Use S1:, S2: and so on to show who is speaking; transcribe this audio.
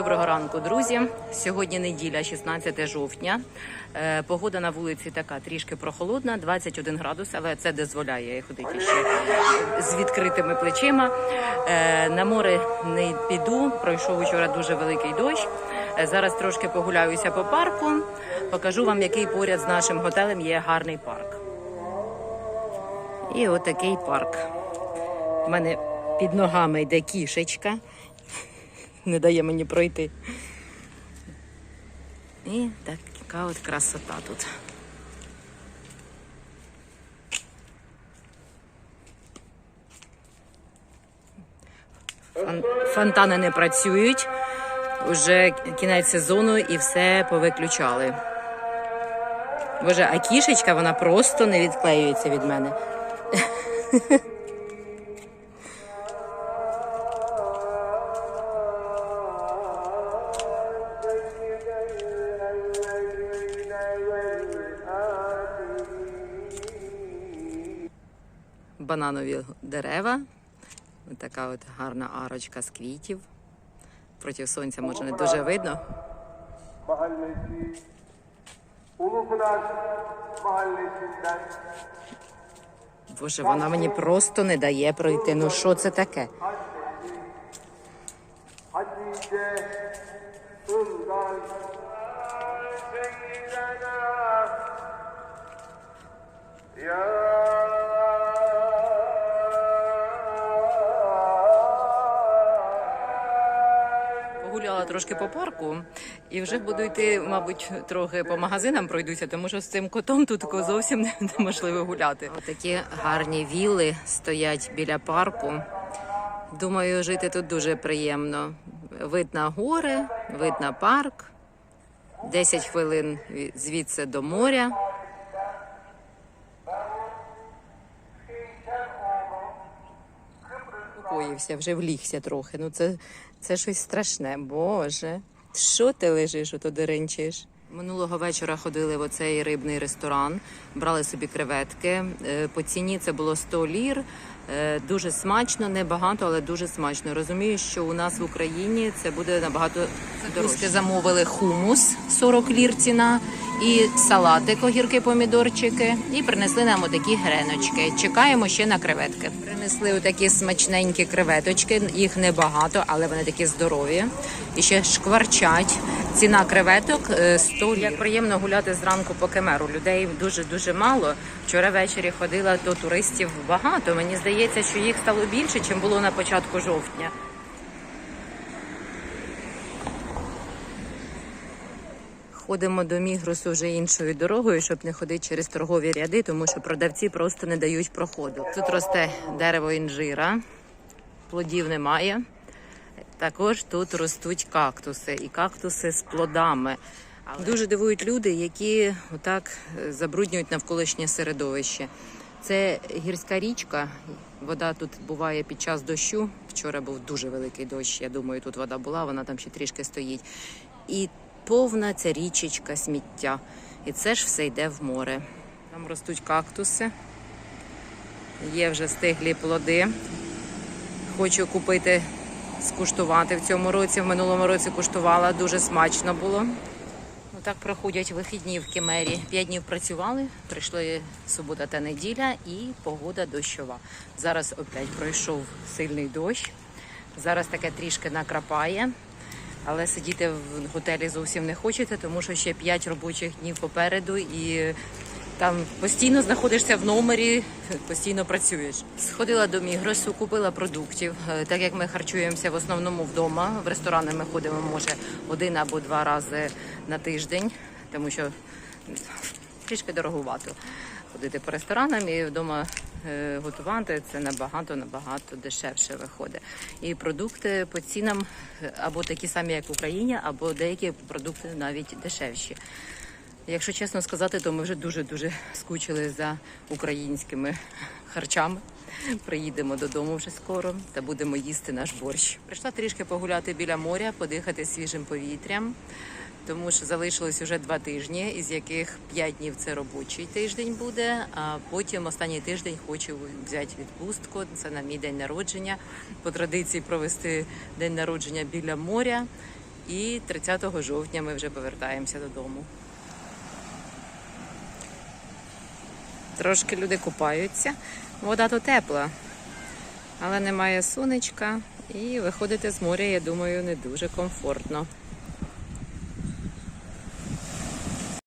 S1: Доброго ранку, друзі. Сьогодні неділя, 16 жовтня. Е, Погода на вулиці така трішки прохолодна, 21 градус, але це дозволяє ходити ще з відкритими плечима. Е, На море не піду. Пройшов учора дуже великий дощ. Е, Зараз трошки погуляюся по парку. Покажу вам, який поряд з нашим готелем є гарний парк. І отакий парк. У мене під ногами йде кішечка не дає мені пройти. І така от красота тут. Фон- Фонтани не працюють. Уже кінець сезону і все повиключали. Боже, а кішечка вона просто не відклеюється від мене. бананові дерева. Ось така от гарна арочка з квітів. Проти сонця може не дуже видно. Боже, вона мені просто не дає пройти. Ну що це таке?
S2: Hatice
S1: Трошки по парку і вже буду йти, мабуть, трохи по магазинам пройдуся, тому що з цим котом тут зовсім неможливо гуляти. Такі гарні віли стоять біля парку. Думаю, жити тут дуже приємно. Вид на гори, вид на парк. 10 хвилин ві- звідси до моря. Упоївся, вже влігся трохи. Ну це, це щось страшне. Боже. Що ти лежиш, ото деренчиш? Минулого вечора ходили в оцей рибний ресторан, брали собі креветки. Е, По ціні це було 100 лір. Е, Дуже смачно, не багато, але дуже смачно. Розумію, що у нас в Україні це буде набагато дорожче. Замовили хумус 40 лір ціна і салатик, огірки, помідорчики, і принесли нам отакі греночки. Чекаємо ще на креветки. Принесли отакі смачненькі креветочки. Їх небагато, але вони такі здорові. І ще шкварчать. Ціна креветок е, 100 лір. Як приємно гуляти зранку по кемеру. Людей дуже дуже мало. Вчора ввечері ходила, то туристів багато. Мені здається, що їх стало більше, ніж було на початку жовтня. Ходимо до Мігросу вже іншою дорогою, щоб не ходити через торгові ряди, тому що продавці просто не дають проходу. Тут росте дерево інжира, плодів немає. Також тут ростуть кактуси і кактуси з плодами. Дуже дивують люди, які отак е, забруднюють навколишнє середовище. Це гірська річка. Вода тут буває під час дощу. Вчора був дуже великий дощ. Я думаю, тут вода була, вона там ще трішки стоїть. І повна ця річечка сміття. І це ж все йде в море. Там ростуть кактуси, є вже стиглі плоди. Хочу купити, скуштувати в цьому році. В минулому році куштувала, дуже смачно було. Ну, так проходять вихідні в Кемері. П'ять днів працювали, прийшли субота та неділя і погода дощова. Зараз опять пройшов сильний дощ. Зараз таке трішки накрапає, але сидіти в готелі зовсім не хочете, тому що ще 5 робочих днів попереду і там постійно знаходишся в номері, постійно працюєш. Сходила до Мігросу, купила продуктів. Е, Так як ми харчуємося в основному вдома, в ресторани ми ходимо може один або два рази на тиждень, тому що трішки дорогувато ходити по ресторанам і вдома готувати це набагато набагато дешевше виходить. І продукти по цінам е, або такі самі, як в Україні, або деякі продукти навіть дешевші. Якщо чесно сказати, то ми вже дуже дуже скучили за українськими харчами. Приїдемо додому вже скоро та будемо їсти наш борщ. Прийшла трішки погуляти біля моря, подихати свіжим повітрям, тому що залишилось вже два тижні, із яких п'ять днів це робочий тиждень буде. А потім останній тиждень хочу взяти відпустку. Це на мій день народження. По традиції провести день народження біля моря. І 30 жовтня ми вже повертаємося додому. Трошки люди купаються, вода то тепла, але немає сонечка і виходити з моря, я думаю, не дуже комфортно.